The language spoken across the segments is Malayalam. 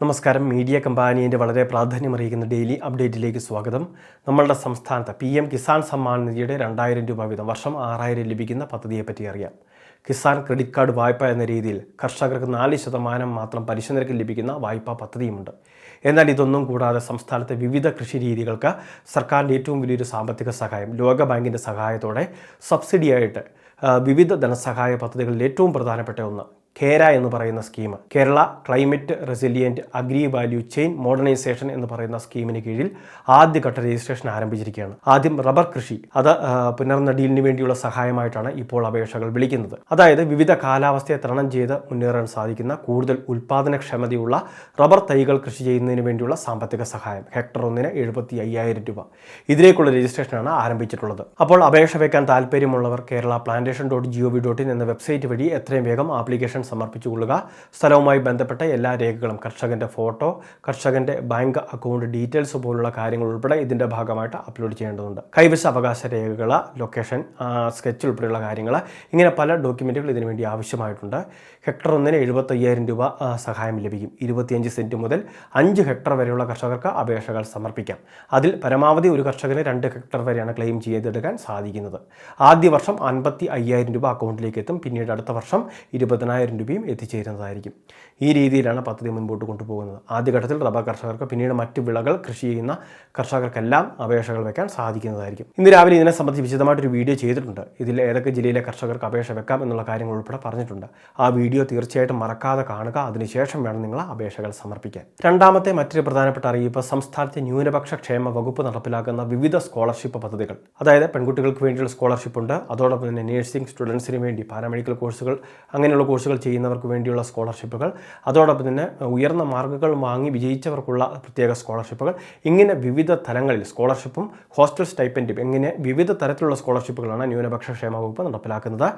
നമസ്കാരം. മീഡിയ കമ്പാനിയന്റെ വളരെ പ്രാധാന്യമറിയിക്കുന്ന ഡെയിലി അപ്ഡേറ്റിലേക്ക് സ്വാഗതം. നമ്മളുടെ സംസ്ഥാനത്ത് പി എം കിസാൻ സമ്മാൻ നിധിയുടെ രണ്ടായിരം രൂപ വീതം വർഷം ആറായിരം ലഭിക്കുന്ന പദ്ധതിയെപ്പറ്റി അറിയാം. കിസാൻ ക്രെഡിറ്റ് കാർഡ് വായ്പ എന്ന രീതിയിൽ കർഷകർക്ക് നാല് ശതമാനം മാത്രം പലിശ നിരക്കിൽ ലഭിക്കുന്ന വായ്പാ പദ്ധതിയുമുണ്ട്. എന്നാൽ ഇതൊന്നും കൂടാതെ സംസ്ഥാനത്തെ വിവിധ കൃഷി രീതികൾക്ക് സർക്കാരിന്റെ ഏറ്റവും വലിയൊരു സാമ്പത്തിക സഹായം ലോക ലോകബാങ്കിന്റെ സഹായത്തോടെ സബ്സിഡിയായിട്ട് വിവിധ ധനസഹായ പദ്ധതികളിൽ ഏറ്റവും പ്രധാനപ്പെട്ട ഒന്ന് കേര എന്ന് പറയുന്ന scheme Kerala climate resilient agri value chain modernisation എന്ന് പറയുന്ന സ്കീമിന് കീഴിൽ ആദ്യഘട്ട രജിസ്ട്രേഷൻ ആരംഭിച്ചിരിക്കുകയാണ്. ആദ്യം റബ്ബർ കൃഷി അത് പുനർനടിയിലിന് വേണ്ടിയുള്ള സഹായമായിട്ടാണ് ഇപ്പോൾ അപേക്ഷകൾ വിളിക്കുന്നത്. അതായത് വിവിധ കാലാവസ്ഥയെ തരണം ചെയ്ത് മുന്നേറാൻ സാധിക്കുന്ന കൂടുതൽ ഉൽപാദനക്ഷമതയുള്ള റബ്ബർ തൈകൾ കൃഷി ചെയ്യുന്നതിന് വേണ്ടിയുള്ള സാമ്പത്തിക സഹായം ഹെക്ടർ ഒന്നിന് എഴുപത്തി അയ്യായിരം രൂപ. ഇതിലേക്കുള്ള രജിസ്ട്രേഷനാണ് ആരംഭിച്ചിട്ടുള്ളത്. അപ്പോൾ അപേക്ഷ വയ്ക്കാൻ താല്പര്യമുള്ളവർ Kerala plantation dot G O V dot in എന്ന വെബ്സൈറ്റ് വഴി എത്രയും വേഗം ആപ്ലിക്കേഷൻ സമർപ്പിച്ചുകൊള്ളുക. സ്ഥലവുമായി ബന്ധപ്പെട്ട എല്ലാ രേഖകളും കർഷകന്റെ ഫോട്ടോ കർഷകന്റെ ബാങ്ക് അക്കൗണ്ട് ഡീറ്റെയിൽസ് പോലുള്ള കാര്യങ്ങൾ ഉൾപ്പെടെ ഇതിന്റെ ഭാഗമായിട്ട് അപ്ലോഡ് ചെയ്യേണ്ടതുണ്ട്. കൈവശ അവകാശ രേഖകൾ ലൊക്കേഷൻ സ്കെച്ച് ഉൾപ്പെടെയുള്ള കാര്യങ്ങൾ ഇങ്ങനെ പല ഡോക്യുമെന്റുകൾ ഇതിനു വേണ്ടി ആവശ്യമായിട്ടുണ്ട്. ഹെക്ടർ ഒന്നിന് എഴുപത്തയ്യായിരം രൂപ സഹായം ലഭിക്കും. ഇരുപത്തിയഞ്ച് സെന്റ് മുതൽ അഞ്ച് ഹെക്ടർ വരെയുള്ള കർഷകർക്ക് അപേക്ഷകൾ സമർപ്പിക്കാം. അതിൽ പരമാവധി ഒരു കർഷകന് രണ്ട് ഹെക്ടർ വരെയാണ് ക്ലെയിം ചെയ്തെടുക്കാൻ സാധിക്കുന്നത്. ആദ്യ വർഷം അൻപത്തി അയ്യായിരം രൂപ അക്കൗണ്ടിലേക്ക് എത്തും. പിന്നീട് അടുത്ത വർഷം ഇരുപതിനായിരം രൂപയും എത്തിച്ചേരുന്നതായിരിക്കും. ഈ രീതിയിലാണ് പദ്ധതി മുൻപോട്ട് കൊണ്ടുപോകുന്നത്. ആദ്യഘട്ടത്തിൽ റബ്ബർ കർഷകർക്ക് പിന്നീട് മറ്റ് വിളകൾ കൃഷി ചെയ്യുന്ന കർഷകർക്കെല്ലാം അപേക്ഷകൾ വെക്കാൻ സാധിക്കുന്നതായിരിക്കും. ഇന്ന് രാവിലെ ഇതിനെ സംബന്ധിച്ച് വിശദമായിട്ടൊരു വീഡിയോ ചെയ്തിട്ടുണ്ട്. ഇതിൽ ഏതൊക്കെ ജില്ലയിലെ കർഷകർക്ക് അപേക്ഷ വെക്കാം എന്നുള്ള കാര്യങ്ങൾ ഉൾപ്പെടെ പറഞ്ഞിട്ടുണ്ട്. ആ വീഡിയോ തീർച്ചയായിട്ടും മറക്കാതെ കാണുക. അതിനുശേഷം വേണം നിങ്ങൾ അപേക്ഷകൾ സമർപ്പിക്കാൻ. രണ്ടാമത്തെ മറ്റൊരു പ്രധാനപ്പെട്ട അറിയിപ്പ് സംസ്ഥാനത്തെ ന്യൂനപക്ഷ ക്ഷേമ വകുപ്പ് നടപ്പിലാക്കുന്ന വിവിധ സ്കോളർഷിപ്പ് പദ്ധതികൾ. അതായത് പെൺകുട്ടികൾക്ക് വേണ്ടിയുള്ള സ്കോളർഷിപ്പ് ഉണ്ട്. അതോടൊപ്പം തന്നെ നഴ്സിംഗ് സ്റ്റുഡൻസിന് വേണ്ടി പാരാമെഡിക്കൽ കോഴ്സുകൾ അങ്ങനെയുള്ള കോഴ്സുകൾ ചെയ്യുന്നവർക്ക് വേണ്ടിയുള്ള സ്കോളർഷിപ്പുകൾ. അതോടൊപ്പം തന്നെ ഉയർന്ന മാർക്കുകൾ വാങ്ങി വിജയിച്ചവർക്കുള്ള പ്രത്യേക സ്കോളർഷിപ്പുകൾ. ഇങ്ങനെ വിവിധ തലങ്ങളിൽ സ്കോളർഷിപ്പും ഹോസ്റ്റൽ സ്റ്റൈപ്പന്റും ഇങ്ങനെ വിവിധ തരത്തിലുള്ള സ്കോളർഷിപ്പുകളാണ് ന്യൂനപക്ഷ ക്ഷേമ വകുപ്പ് നടപ്പിലാക്കുന്നത്.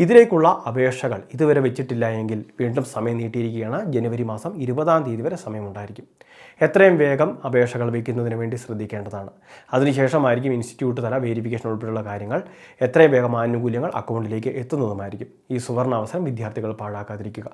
ഇതിലേക്കുള്ള അപേക്ഷകൾ ഇതുവരെ വെച്ചിട്ടില്ല എങ്കിൽ വീണ്ടും സമയം നീട്ടിയിരിക്കുകയാണ്. ജനുവരി മാസം ഇരുപതാം തീയതി വരെ സമയമുണ്ടായിരിക്കും. എത്രയും വേഗം അപേക്ഷകൾ വയ്ക്കുന്നതിന് വേണ്ടി ശ്രദ്ധിക്കേണ്ടതാണ്. അതിനുശേഷമായിരിക്കും ഇൻസ്റ്റിറ്റ്യൂട്ട് തല വേരിഫിക്കേഷൻ ഉൾപ്പെടെയുള്ള കാര്യങ്ങൾ. എത്രയും വേഗം ആനുകൂല്യങ്ങൾ അക്കൗണ്ടിലേക്ക് എത്തുന്നതുമായിരിക്കും. ഈ സുവർണ അവസരം വിദ്യാർത്ഥികൾ പാഴാക്കാതിരിക്കുക.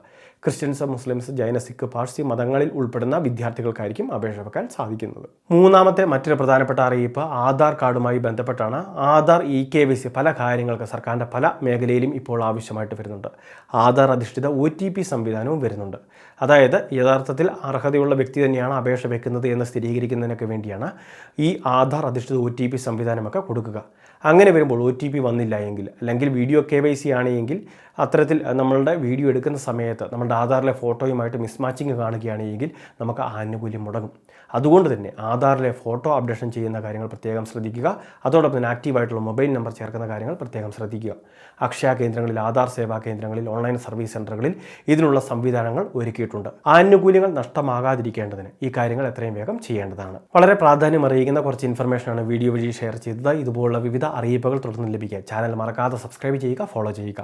ക്രിസ്ത്യൻസ് മുസ്ലിംസ് ജൈന സിഖ് പാഴ്സി മതങ്ങളിൽ ഉൾപ്പെടുന്ന വിദ്യാർത്ഥികൾക്കായിരിക്കും അപേക്ഷ വെക്കാൻ സാധിക്കുന്നത്. മൂന്നാമത്തെ മറ്റൊരു പ്രധാനപ്പെട്ട അറിയിപ്പ് ആധാർ കാർഡുമായി ബന്ധപ്പെട്ടാണ്. Aadhaar e K V C പല കാര്യങ്ങൾക്ക് സർക്കാരിന്റെ പല മേഖലയിലും ഇപ്പോൾ ആവശ്യമായിട്ട് വരുന്നുണ്ട്. ആധാർ അധിഷ്ഠിത ഒ ടി പി സംവിധാനവും വരുന്നുണ്ട്. അതായത് യഥാർത്ഥത്തിൽ അർഹതയുള്ള വ്യക്തി തന്നെയാണ് അപേക്ഷ വെക്കുന്നത് എന്ന് സ്ഥിരീകരിക്കുന്നതിനൊക്കെ വേണ്ടിയാണ് ഈ ആധാർ അധിഷ്ഠിത ഒ ടി പി സംവിധാനമൊക്കെ കൊടുക്കുക. അങ്ങനെ വരുമ്പോൾ ഒ ടി പി വന്നില്ല എങ്കിൽ അല്ലെങ്കിൽ വീഡിയോ കെ വൈ സി ആണെങ്കിൽ അത്തരത്തിൽ നമ്മളുടെ വീഡിയോ എടുക്കുന്ന സമയത്ത് നമ്മുടെ ആധാറിലെ ഫോട്ടോയുമായിട്ട് മിസ്മാച്ചിങ് കാണുകയാണെങ്കിൽ നമുക്ക് ആനുകൂല്യം മുടങ്ങും. അതുകൊണ്ട് തന്നെ ആധാറിലെ ഫോട്ടോ അപ്ഡേഷൻ ചെയ്യുന്ന കാര്യങ്ങൾ പ്രത്യേകം ശ്രദ്ധിക്കുക. അതോടൊപ്പം തന്നെ ആക്റ്റീവായിട്ടുള്ള മൊബൈൽ നമ്പർ ചേർക്കുന്ന കാര്യങ്ങൾ പ്രത്യേകം ശ്രദ്ധിക്കുക. അക്ഷയ കേന്ദ്രങ്ങളിൽ ആധാർ സേവാ കേന്ദ്രങ്ങളിൽ ഓൺലൈൻ സർവീസ് സെന്ററുകളിൽ ഇതിനുള്ള സംവിധാനങ്ങൾ ഒരുക്കിയിട്ടുണ്ട്. ആനുകൂല്യങ്ങൾ നഷ്ടമാകാതിരിക്കേണ്ടതിന് ഈ കാര്യങ്ങൾ എത്രയും വേഗം ചെയ്യേണ്ടതാണ്. വളരെ പ്രാധാന്യം അറിയിക്കുന്ന കുറച്ച് ഇൻഫർമേഷനാണ് വീഡിയോ വഴി ഷെയർ ചെയ്തത്. ഇതുപോലുള്ള വിവിധ അറിയിപ്പുകൾ തുടർന്ന് ലഭിക്കുക. ചാനൽ മറക്കാതെ സബ്സ്ക്രൈബ് ചെയ്യുക ഫോളോ ചെയ്യുക.